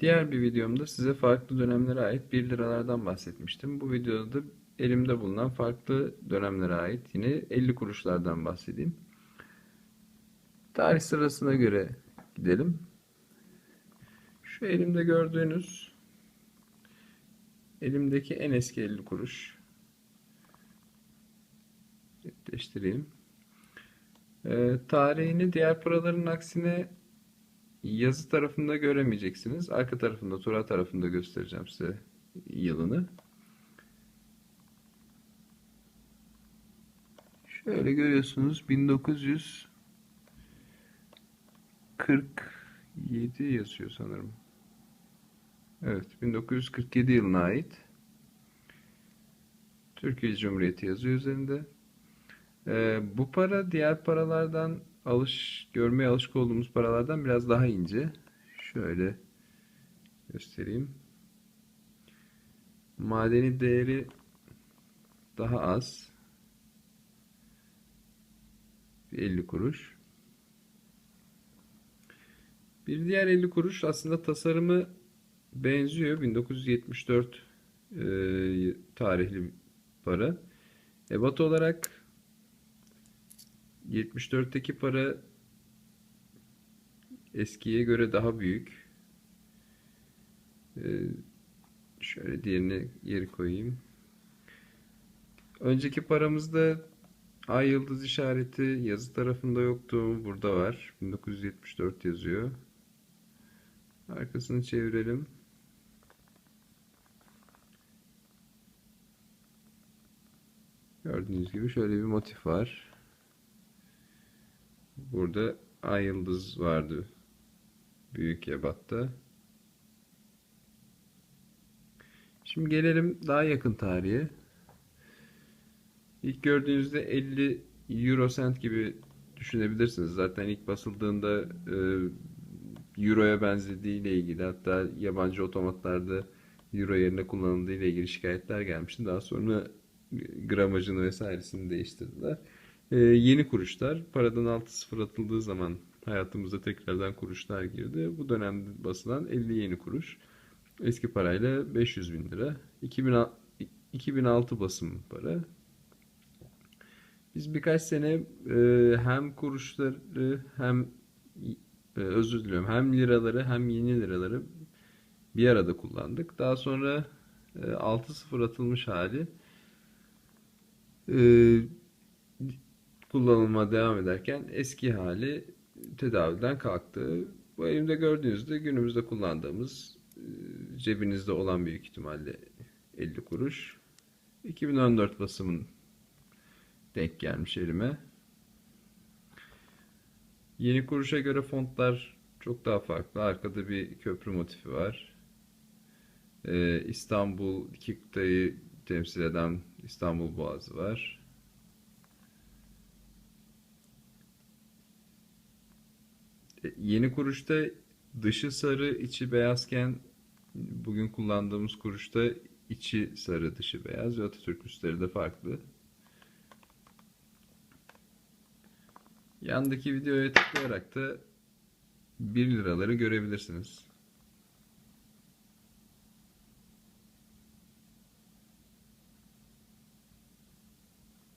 Diğer bir videomda size farklı dönemlere ait 1 liralardan bahsetmiştim. Bu videoda da elimde bulunan farklı dönemlere ait yine 50 kuruşlardan bahsedeyim. Tarih sırasına göre gidelim. Şu elimde gördüğünüz elimdeki en eski 50 kuruş. Netleştireyim. Ee, tarihini diğer paraların aksine yazı tarafında göremeyeceksiniz. Arka tarafında, tura tarafında göstereceğim size yılını. Şöyle görüyorsunuz 1947 yazıyor sanırım. Evet 1947 yılına ait. Türkiye Cumhuriyeti yazıyor üzerinde. Ee, bu para diğer paralardan alış görmeye alışık olduğumuz paralardan biraz daha ince. Şöyle göstereyim. Madeni değeri daha az. 50 kuruş. Bir diğer 50 kuruş aslında tasarımı benziyor. 1974 e, tarihli para. Ebat olarak 74'teki para eskiye göre daha büyük. Ee, şöyle diğerine yeri koyayım. Önceki paramızda ay yıldız işareti yazı tarafında yoktu. Burada var. 1974 yazıyor. Arkasını çevirelim. Gördüğünüz gibi şöyle bir motif var. Burada ay yıldız vardı. Büyük ebatta. Şimdi gelelim daha yakın tarihe. İlk gördüğünüzde 50 euro cent gibi düşünebilirsiniz. Zaten ilk basıldığında e, euroya benzediği ile ilgili hatta yabancı otomatlarda euro yerine kullanıldığı ile ilgili şikayetler gelmişti. Daha sonra gramajını vesairesini değiştirdiler. Ee, yeni kuruşlar. Paradan 6 sıfır atıldığı zaman hayatımıza tekrardan kuruşlar girdi. Bu dönemde basılan 50 yeni kuruş. Eski parayla 500 bin lira. 2006 basım para. Biz birkaç sene e, hem kuruşları hem e, özür diliyorum hem liraları hem yeni liraları bir arada kullandık. Daha sonra e, 6 sıfır atılmış hali e, kullanılma devam ederken eski hali tedaviden kalktı. Bu elimde gördüğünüzde günümüzde kullandığımız e, cebinizde olan büyük ihtimalle 50 kuruş. 2014 basımın denk gelmiş elime. Yeni kuruşa göre fontlar çok daha farklı. Arkada bir köprü motifi var. Ee, İstanbul iki kıtayı temsil eden İstanbul Boğazı var. Yeni kuruşta dışı sarı, içi beyazken bugün kullandığımız kuruşta içi sarı, dışı beyaz ve Atatürk üstleri de farklı. Yandaki videoya tıklayarak da 1 liraları görebilirsiniz.